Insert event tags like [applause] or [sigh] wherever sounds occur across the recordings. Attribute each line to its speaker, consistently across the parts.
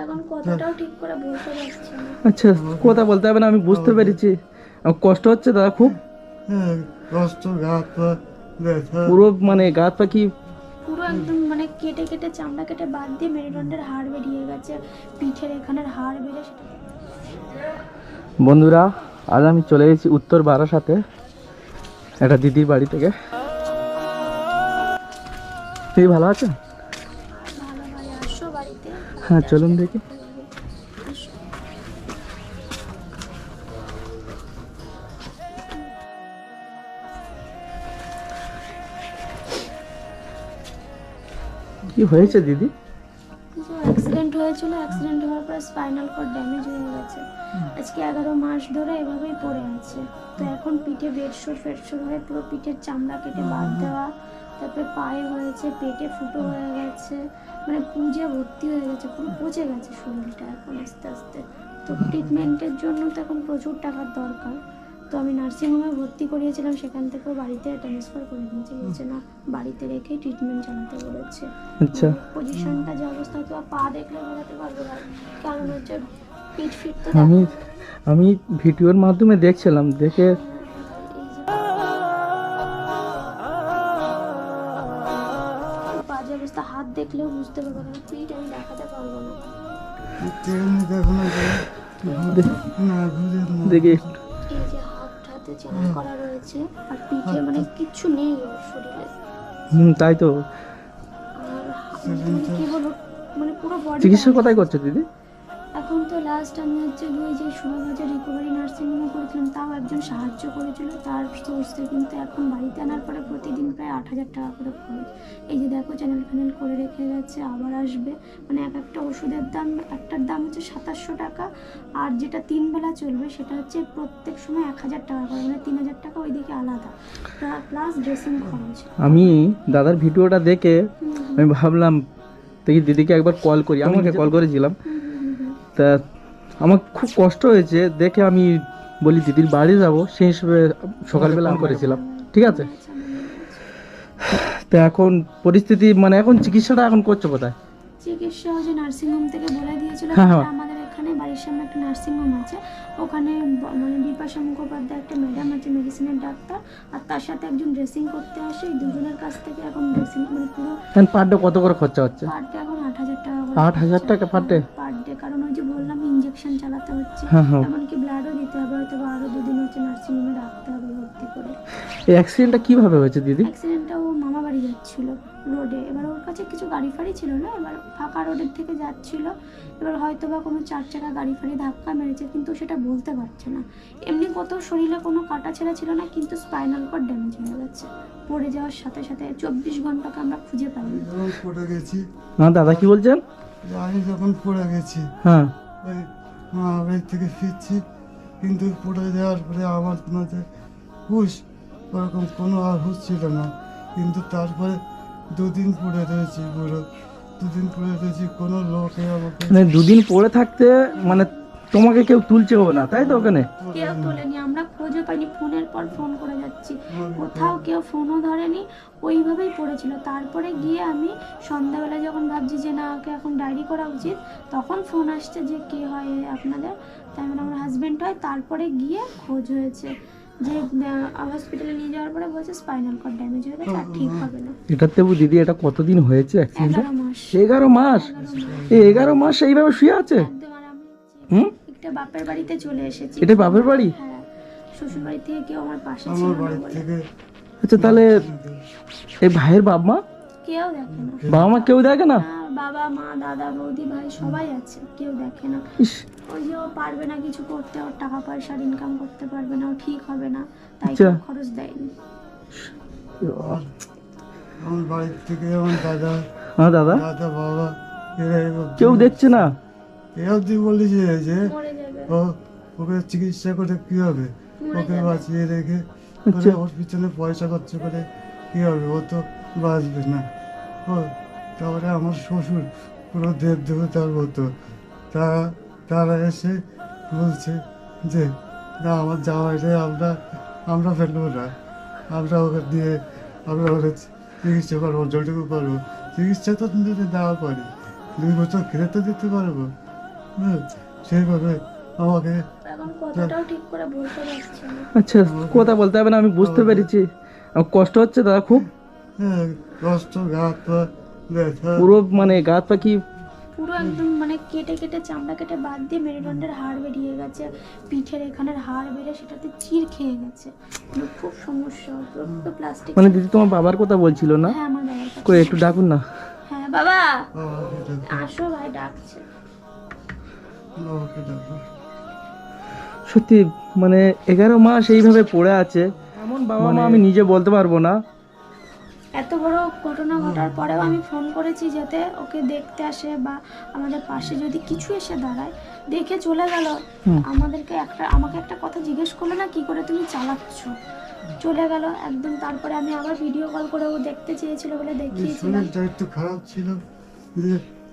Speaker 1: এখন কথাটাও ঠিক করে বলতে পারছি না।
Speaker 2: আচ্ছা কথা বলতে হবে না আমি বুঝতে পেরেছি। আমার কষ্ট হচ্ছে দাদা খুব।
Speaker 3: হ্যাঁ কষ্ট
Speaker 2: পুরো মানে গাত পাখি
Speaker 1: পুরো একদম মানে কেটে কেটে চামড়া কেটে বাদ দিয়ে মেরুদণ্ডের হাড় বেরিয়ে গেছে। পিঠের এখানের হাড় বেরিয়ে সেটা
Speaker 2: বন্ধুরা আজ আমি চলে গেছি উত্তর বারাসাতে একটা দিদির বাড়ি থেকে। তুই ভালো আছে? হ্যাঁ চলুন দেখি। কি হয়েছে, দিদি?
Speaker 1: অ্যাক্সিডেন্ট হয়েছিল অ্যাক্সিডেন্ট হওয়ার পরে স্পাইনাল কর্ড ড্যামেজ হয়ে গেছে। আজকে এগারো মাস ধরে এভাবেই পড়ে আছে। তো এখন পিঠে বেডশোর ফেডশোর হয়ে পুরো পিঠের চামড়া কেটে বাদ দেওয়া তারপরে পায়ে হয়েছে পেটে ফুটো হয়ে গেছে মানে পুজে ভর্তি হয়ে গেছে পুরো পচে গেছে শরীরটা এখন আস্তে আস্তে। তো ট্রিটমেন্টের জন্য তো এখন প্রচুর টাকার দরকার। তো আমি নার্সিংহোমে ভর্তি করিয়েছিলাম সেখান থেকেও বাড়িতে ট্রান্সফার করে দিয়েছে বলছে না বাড়িতে রেখেই ট্রিটমেন্ট চালাতে বলেছে।
Speaker 2: আচ্ছা।
Speaker 1: পজিশনটা যে অবস্থা তো পা দেখলে বোঝাতে পারব না। কারণ হচ্ছে পিঠ ফিট তো
Speaker 2: আমি আমি ভিডিওর মাধ্যমে দেখছিলাম দেখে
Speaker 1: দেখলেও বুঝতে পারব না। পিঠ আমি দেখাতে পারব না।
Speaker 3: দেখো। না যে
Speaker 2: দে-
Speaker 3: না ঘুরে না
Speaker 2: দেখি একটু
Speaker 1: এই যে হাত হাতে চেনা করা রয়েছে আর পিঠে মানে নেই শরীরে।
Speaker 2: হুম তাই তো।
Speaker 1: মানে কি বলব মানে পুরো বডি
Speaker 2: চিকিৎসা কোথায় করছ দিদি।
Speaker 1: এখন তো লাস্ট আমি হচ্ছে ওই যে সোনাবাজার রিকভারি নার্সিংহোমে করেছিলাম তাও একজন সাহায্য করেছিল। তার সোর্সে কিন্তু এখন বাড়িতে আনার পরে প্রতিদিন প্রায় আট হাজার টাকা করে খরচ। এই যে দেখো চ্যানেল ফ্যানেল করে রেখে গেছে আবার আসবে। মানে এক একটা ওষুধের দাম একটার দাম হচ্ছে সাতাশশো টাকা। আর যেটা তিন বেলা চলবে সেটা হচ্ছে প্রত্যেক সময় এক হাজার টাকা করে। মানে তিন হাজার টাকা ওইদিকে আলাদা। প্লাস ড্রেসিং খরচ।
Speaker 2: আমি দাদার ভিডিওটা দেখে
Speaker 1: হুম, হুম,
Speaker 2: আমি ভাবলাম দেখি দিদিকে একবার কল করি। আমাকে কল করেছিলাম
Speaker 1: হুম, হুম, হুম।
Speaker 2: তা আমার খুব কষ্ট হয়েছে দেখে আমি বলি দিদির বাড়ি যাব। সেই হিসেবে সকালবেলা আমি করেছিলাম। ঠিক আছে। তো এখন পরিস্থিতি মানে এখন চিকিৎসাটা এখন করছ কোথায়?
Speaker 1: চিকিৎসা হচ্ছে নার্সিংহোম থেকে বলে দিয়েছিল
Speaker 2: হ্যাঁ, হ্যাঁ।
Speaker 1: আমাদের এখানে বাড়ির সামনে একটা নার্সিংহোম আছে। ওখানে মানে বিপাশা মুখোপাধ্যায় একটা ম্যাডাম আছে মেডিসিনের ডাক্তার। আর তার সাথে একজন ড্রেসিং করতে আসে। এই দুজনের কাছ থেকে এখন ড্রেসিং মানে পুরো
Speaker 2: এখন পার ডে কত করে খরচা হচ্ছে?
Speaker 1: পার ডে এখন আট হাজার টাকা
Speaker 2: আট হাজার টাকা
Speaker 1: পার ডে? এমনকি ব্লাডও দিতে হবে হয়তো বা আরও দুদিন হচ্ছে নার্সিংহোমে রাখতে হবে ভর্তি করে।
Speaker 2: এই অ্যাক্সিডেন্টটা কীভাবে হয়েছে দিদি?
Speaker 1: অ্যাক্সিডেন্টটা ও মামা বাড়ি যাচ্ছিল রোডে এবার ওর কাছে কিছু গাড়ি ফাড়ি ছিল না এবার ফাঁকা রোডের থেকে যাচ্ছিল। এবার হয়তো বা কোনো চার চাকা গাড়ি ফাড়ি ধাক্কা মেরেছে কিন্তু সেটা বলতে পারছে না। এমনি কত শরীরে কোনো কাটা ছেঁড়া ছিল না কিন্তু স্পাইনাল কর্ড ড্যামেজ হয়ে গেছে। পড়ে যাওয়ার সাথে সাথে চব্বিশ ঘন্টাকে আমরা খুঁজে পাইনি
Speaker 3: পড়ে গেছি
Speaker 2: হ্যাঁ দাদা কি বলছেন?
Speaker 3: আমি যখন পড়ে গেছি
Speaker 2: হ্যাঁ।
Speaker 3: ওই থেকে ফিরছি, কিন্তু পড়ে যাওয়ার পরে আমার মাঝে হুশ, ওরকম কোনো আর হুশ ছিল না। কিন্তু তারপরে দুদিন পড়ে রয়েছি, পুরো দুদিন পড়ে রয়েছি, কোনো লোকে আমাকে
Speaker 2: মানে দুদিন পড়ে থাকতে মানে তোমাকে কেউ তুলছেও না তাই তো ওখানে?
Speaker 1: কেউ তোলেনি আমরা খোঁজও পাইনি ফোনের পর ফোন করে যাচ্ছি। কোথাও কেউ ফোনও ধরেনি ওইভাবেই পড়েছিল। তারপরে গিয়ে আমি সন্ধ্যাবেলা যখন ভাবছি যে না ওকে এখন ডায়েরি করা উচিত তখন ফোন আসছে যে কে হয় এ আপনাদের? তাই মানে আমার হাজব্যান্ড হয় তারপরে গিয়ে খোঁজ হয়েছে যে হসপিটালে নিয়ে যাওয়ার পরে বলছে স্পাইনাল কর্ড ড্যামেজ হয়ে গেছে আর ঠিক হবে না।
Speaker 2: এটা তবু দিদি এটা কতদিন হয়েছে? অ্যাক্সিডেন্ট
Speaker 1: এগারো মাস।
Speaker 2: এগারো মাস? এই এগারো মাস এইভাবে শুয়ে আছে? হুম?
Speaker 1: একটা বাপের বাড়িতে চলে এসেছি।
Speaker 2: এটা বাপের বাড়ি?
Speaker 1: হ্যাঁ শ্বশুর বাড়ি থেকে কেউ আমার পাশে ছিল না বলে।
Speaker 2: আচ্ছা তাহলে এই ভাইয়ের বাপ মা?
Speaker 1: কেউ দেখে না।
Speaker 2: বাবা মা কেউ দেখে না?
Speaker 1: না, বাবা মা দাদা বৌদি ভাই সবাই আছে কেউ দেখে না।
Speaker 2: ইস।
Speaker 1: ওই যে ও পারবে না কিছু করতে ওর টাকা পয়সার ইনকাম করতে পারবে না ও ঠিক হবে না তাই
Speaker 2: আচ্ছা।
Speaker 1: কেউ খরচ দেয়নি।
Speaker 3: আমার বাড়ির থেকে আমার দাদা
Speaker 2: হ্যাঁ দাদা।
Speaker 3: দাদা বাবা এরা এবার
Speaker 2: কেউ দেখছে না?
Speaker 3: এ অবধি বলেছে যে
Speaker 1: মরে
Speaker 3: ও ওকে চিকিৎসা করে কি হবে? ওকে বাঁচিয়ে রেখে
Speaker 2: আচ্ছা।
Speaker 3: ওর পিছনে পয়সা খরচ করে কি হবে? ও তো বাঁচবে না। ও তারপরে আমার শ্বশুর পুরো দেব দেবতার মতো। তা তারা এসে বলছে যে না আমার যাওয়া জামাইরে আমরা আমরা ফেলব না। আমরা ওকে দিয়ে আমরা ওকে চিকিৎসা করব যতটুকু পারব। চিকিৎসা তো দেওয়া পারি দুই বছর খেতে তো দিতে পারব। সেইভাবে আমাকে
Speaker 1: এখন কথাটাও ঠিক করে বলতে পারছি না।
Speaker 2: আচ্ছা কথা বলতে হবে না আমি বুঝতে পেরেছি। আমার কষ্ট হচ্ছে দাদা খুব।
Speaker 3: হ্যাঁ কষ্ট পা
Speaker 2: পুরো মানে গাত পাখি
Speaker 1: পুরো একদম মানে কেটে কেটে চামড়া কেটে বাদ দিয়ে মেরুদণ্ডের হাড় বেরিয়ে গেছে। পিঠের এখানের হাড় বেড়ে সেটাতে চির খেয়ে গেছে। মানে খুব সমস্যা প্লাস্টিক
Speaker 2: মানে দিদি তোমার বাবার কথা বলছিল না?
Speaker 1: হ্যাঁ আমার বাবার
Speaker 2: কই একটু ডাকুন না।
Speaker 1: হ্যাঁ বাবা। আসো ভাই ডাকছে।
Speaker 2: সত্যি মানে এগারো মাস এইভাবে পড়ে আছে এমন বাবা মা আমি নিজে বলতে পারব না।
Speaker 1: এত বড় ঘটনা ঘটার পরেও আমি ফোন করেছি যাতে ওকে দেখতে আসে বা আমাদের পাশে যদি কিছু এসে দাঁড়ায় দেখে চলে গেল। আমাদেরকে একটা আমাকে একটা কথা জিজ্ঞেস করল না কি করে তুমি চালাচ্ছ? চলে গেল। একদম তারপরে আমি আবার ভিডিও কল করে ও দেখতে চেয়েছিল বলে দেখিয়েছিলাম।
Speaker 3: একটু খারাপ ছিল।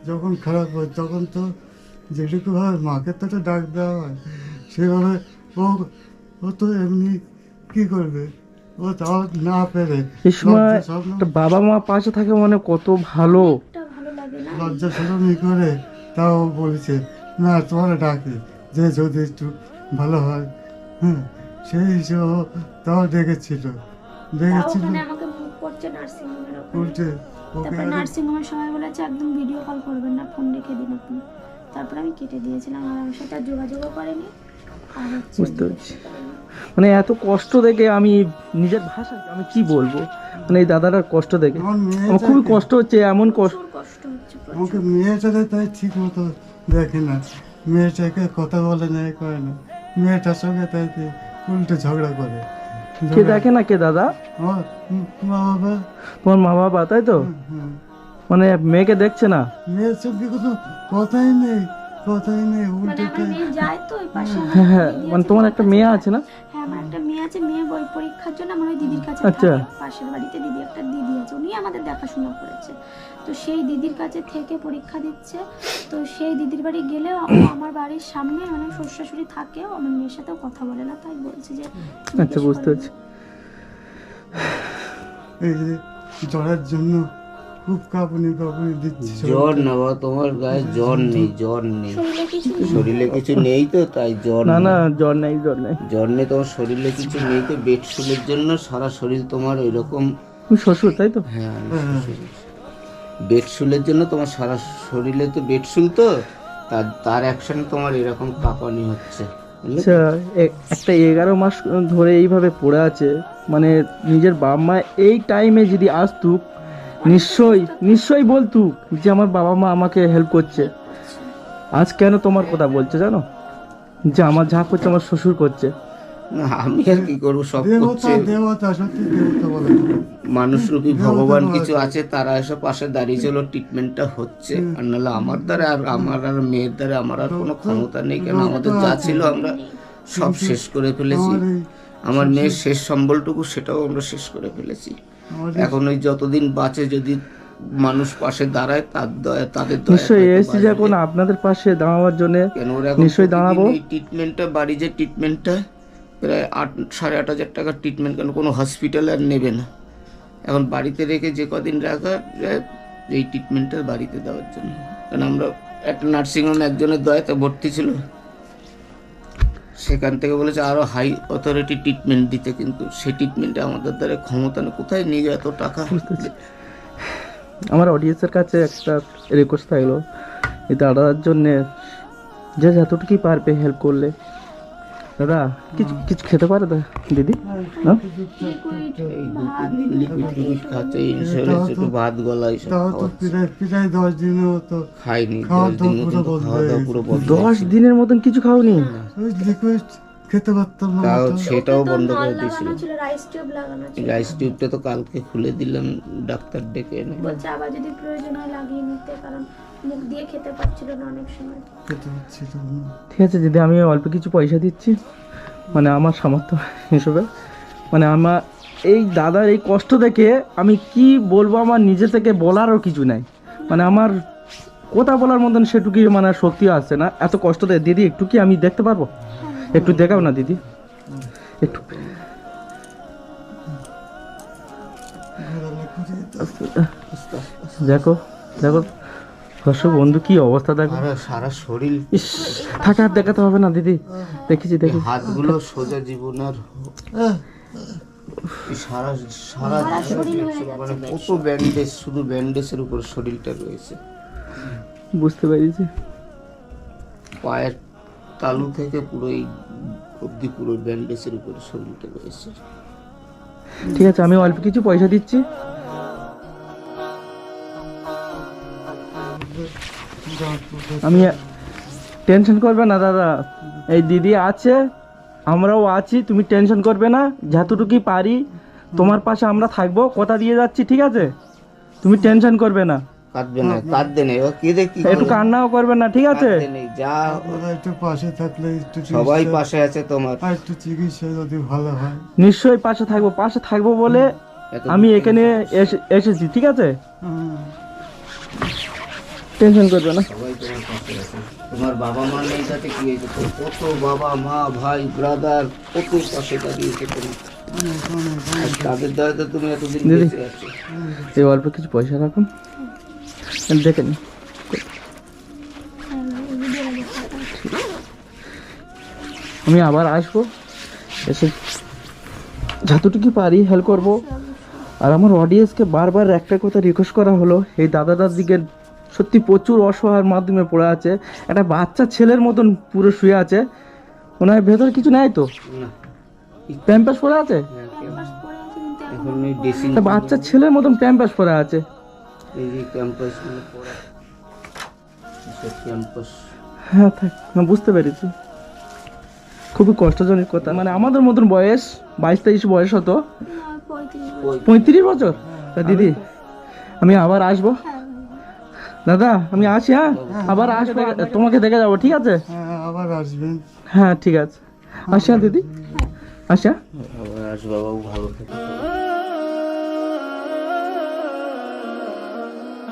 Speaker 3: যখন খারাপ হয় তখন তো যেটুকু হয় মাকে তো একটা ডাক দেওয়া হয় সেভাবে ও ও তো এমনি কি করবে? ও তাও না পেরে।
Speaker 2: এই সময় একটা বাবা মা পাশে থাকে মানে কত ভালো।
Speaker 1: একটা ভালো লাগে না?
Speaker 3: লজ্জা সরমি করে তাও বলেছে না তোমার ডাকি যে যদি একটু ভালো হয়। হ্যাঁ সেই হিসেবে ও তাও ডেকেছিল। ডেকেছিল।
Speaker 1: করছে নার্সিং হোমের সবাই বলেছে একদম ভিডিও কল করবেন না ফোন রেখে দিন আপনি। তারপরে আমি কেটে দিয়েছিলাম আর আমার সাথে আর যোগাযোগও করেনি। আর হচ্ছে
Speaker 2: বুঝতে পারছি। মানে এত কষ্ট দেখে আমি নিজের ভাষা আমি কি বলব? মানে এই দাদাটার কষ্ট দেখে।
Speaker 3: আমার
Speaker 2: খুবই কষ্ট হচ্ছে এমন কষ্ট
Speaker 1: প্রচুর কষ্ট হচ্ছে।
Speaker 3: আমাকে মেয়েটারে তাই ঠিক মতো দেখে না। মেয়েটাকে কথা বলে না এ করে না। মেয়েটার সঙ্গে তাই কি উল্টে ঝগড়া করে।
Speaker 2: কে
Speaker 3: ঝগড়া-
Speaker 2: দেখে না কে দাদা?
Speaker 3: আমার মা বাবা
Speaker 2: তোমার মা বাবা তাই তো?
Speaker 3: হুম,
Speaker 2: মানে মেয়েকে দেখছে না?
Speaker 3: মেয়ের সঙ্গে কোনো কথাই নেই কথাই নেই
Speaker 1: মানে
Speaker 3: উল্টে
Speaker 1: যায় তো ওই পাশে
Speaker 2: হ্যাঁ হ্যাঁ মানে তোমার একটা মেয়ে আছে না?
Speaker 1: হ্যাঁ আমার একটা মেয়ে আছে মেয়ে বই পরীক্ষার জন্য আমার ওই দিদির কাছে
Speaker 2: আচ্ছা।
Speaker 1: পাশের বাড়িতে দিদি একটা দিদি আছে উনি আমাদের দেখাশোনা করেছে। তো সেই দিদির কাছে থেকে পরীক্ষা দিচ্ছে। তো সেই দিদির বাড়ি গেলেও [coughs] আমার বাড়ির সামনে মানে শ্বশুর শাশুড়ি থাকে ও আমার মেয়ের সাথেও কথা বলে না তাই বলছে যে
Speaker 2: আচ্ছা বুঝতে পারছি।
Speaker 3: এই যে জন্য খুব কাঁপুনি কাঁপুনি দিচ্ছে।
Speaker 4: জ্বর না বাবা তোমার গায়ে জ্বর নেই জ্বর নেই।
Speaker 1: শরীরে কিছু নেই।
Speaker 4: তো তাই জ্বর
Speaker 2: না না জ্বর নেই জ্বর নেই।
Speaker 4: জ্বর নেই তোমার শরীরে কিছু নেই তো বেড শুলের জন্য সারা শরীর তোমার এরকম।
Speaker 2: তুমি শ্বশুর তাই তো?
Speaker 4: হ্যাঁ বেড শুলের জন্য তোমার সারা শরীরে তো বেড শুল তো তার তার অ্যাকশন তোমার এরকম কাঁপানি হচ্ছে
Speaker 2: আচ্ছা একটা এগারো মাস ধরে এইভাবে পড়ে আছে মানে নিজের বাবা মা এই টাইমে যদি আসতুক নিশ্চয়ই নিশ্চয়ই বলতু যে আমার বাবা মা আমাকে হেল্প করছে। আজ কেন তোমার কথা বলছে জানো? যে আমার যা করছে আমার শ্বশুর করছে।
Speaker 4: আমি আর কি করব সব করছে।
Speaker 3: দেবতা সত্যি দেবতা বলে।
Speaker 4: মানুষ রূপী ভগবান কিছু আছে তারা এসব পাশে দাঁড়িয়ে চলো ট্রিটমেন্টটা হচ্ছে। আর নাহলে আমার দ্বারা আর আমার আর মেয়ের দ্বারা আমার আর কোনো ক্ষমতা নেই কেন আমাদের যা ছিল আমরা সব শেষ করে ফেলেছি।
Speaker 3: আমার
Speaker 4: মেয়ের শেষ সম্বলটুকু সেটাও আমরা শেষ করে ফেলেছি। এখন ওই যতদিন বাঁচে যদি মানুষ পাশে দাঁড়ায় তার দয়া তাদের দয়া
Speaker 2: নিশ্চয়ই এসছি যখন আপনাদের পাশে দাঁড়াবার জন্য। নিশ্চয়ই দাঁড়াবো।
Speaker 4: এই ট্রিটমেন্টটা বাড়ি যে ট্রিটমেন্টটা প্রায় আট সাড়ে আট হাজার টাকার ট্রিটমেন্ট কেন কোনো হসপিটাল আর নেবে না। এখন বাড়িতে রেখে যে কদিন রাখা যায় এই ট্রিটমেন্টটা বাড়িতে দেওয়ার জন্য। কারণ আমরা একটা নার্সিংহোম একজনের দয়াতে ভর্তি ছিল। সেখান থেকে বলেছে আরও হাই অথরিটি ট্রিটমেন্ট দিতে। কিন্তু সেই ট্রিটমেন্টে আমাদের দ্বারা ক্ষমতা নেই। কোথায় নিয়ে যায় এত টাকা?
Speaker 2: আমার অডিয়েন্সের কাছে একটা রিকোয়েস্ট থাকল এই দাদার জন্যে যে যতটুকুই পারবে হেল্প করলে দাদা কিছু কিছু খেতে পারে দা দিদি?
Speaker 1: ভাত
Speaker 4: গলা
Speaker 3: তো দশ দিনেও তো
Speaker 4: খাইনি দশ তো
Speaker 2: দিনের মতন কিছু খাওনি?
Speaker 3: লিকুইড খেতে পারতাম না
Speaker 4: তাও সেটাও
Speaker 1: তো
Speaker 4: বন্ধ করে দিয়েছিল
Speaker 1: লাগানো ছিল রাইস টিউব লাগানো ছিল
Speaker 4: রাইস টিউবটা তো কালকে খুলে দিলাম ডাক্তার ডেকে এনে
Speaker 1: বলছে আবার যদি প্রয়োজন হয় লাগিয়ে নিতে কারণ মুখ দিয়ে খেতে পারছিল না অনেক সময়।
Speaker 3: খেতে পারছিল না।
Speaker 2: ঠিক আছে দিদি আমি অল্প কিছু পয়সা দিচ্ছি। মানে আমার সামর্থ্য হিসেবে। মানে আমার এই দাদার এই কষ্ট দেখে আমি কি বলব আমার নিজে থেকে বলারও কিছু নাই। মানে আমার কথা বলার মতন সেটুকুই মানে শক্তি আসছে না। এত কষ্ট দেয়। দিদি একটু কি আমি দেখতে পারব? একটু দেখাও না দিদি। একটু। দেখো দেখো। দর্শক বন্ধু কি অবস্থা দেখো?
Speaker 4: সারা সারা শরীর
Speaker 2: ইস থাকা হাত দেখাতে হবে না দিদি। দেখেছি দেখেছি।
Speaker 4: হাতগুলো সোজা জীবন আর সারা সারা মানে কত ব্যান্ডেজ শুধু ব্যান্ডেজের উপর শরীরটা রয়েছে।
Speaker 2: বুঝতে পেরেছি।
Speaker 4: পায়ের তালু থেকে পুরো এই অব্দি পুরো ব্যান্ডেজের উপর শরীরটা রয়েছে।
Speaker 2: ঠিক আছে আমি অল্প কিছু পয়সা দিচ্ছি। আমি টেনশন করবে না দাদা। এই দিদি আছে আমরাও আছি তুমি টেনশন করবে না যতটুকুই পারি। তোমার পাশে আমরা থাকব কথা দিয়ে যাচ্ছি ঠিক আছে? তুমি টেনশন করবে না।
Speaker 4: কাঁদবে না কাঁদবে না এবার কেঁদে কি
Speaker 2: একটু
Speaker 4: করবে?
Speaker 2: কান্নাও করবে না ঠিক আছে?
Speaker 4: যা
Speaker 3: একটু পাশে থাকলে একটু
Speaker 4: সবাই পাশে আছে তোমার।
Speaker 3: আর একটু চিকিৎসা যদি ভালো হয়।
Speaker 2: নিশ্চয়ই পাশে থাকব পাশে থাকব বলে আমি এখানে এসে- এসেছি ঠিক আছে। টেনশন করবে না।
Speaker 4: সবাই তোমার পাশে আছে তোমার বাবা মা নেই তাতে কি হয়েছে? কত বাবা মা ভাই ব্রাদার কত পাশে দাঁড়িয়েছে তাদের দ্বারা তো তুমি এতদিন
Speaker 2: দিদি।
Speaker 4: বেঁচে আছো।
Speaker 2: এই অল্প কিছু পয়সা রাখুন। দেখে নিন। আমি আবার আসব। এসে যতটুকু পারি হেল্প করব। আর আমার অডিয়েন্সকে বারবার একটা কথা রিকোয়েস্ট করা হলো এই দাদাদার দিকে সত্যি প্রচুর অসহায়ের মাধ্যমে পড়ে আছে। একটা বাচ্চা ছেলের মতন পুরো শুয়ে আছে। ওনার ভেতর কিছু নাই তো? প্যাম্পাস পরে আছে? একটা বাচ্চা ছেলের মতন প্যাম্পাস পরে আছে। হ্যাঁ থাক বুঝতে পেরেছি। খুবই কষ্টজনক কথা। মানে আমাদের মতন বয়স বাইশ তেইশ বয়স হতো।
Speaker 1: পঁয়ত্রিশ
Speaker 2: পঁয়ত্রিশ বছর? তা দিদি আমি আবার আসব। দাদা আমি আসি হ্যাঁ? আবার আসব তোমাকে দেখে যাব ঠিক আছে?
Speaker 3: হ্যাঁ আবার আসবেন
Speaker 2: হ্যাঁ ঠিক আছে। আসি হ্যাঁ দিদি। আসি হ্যাঁ
Speaker 4: আবার আসবাবাবু ভালো থাকে।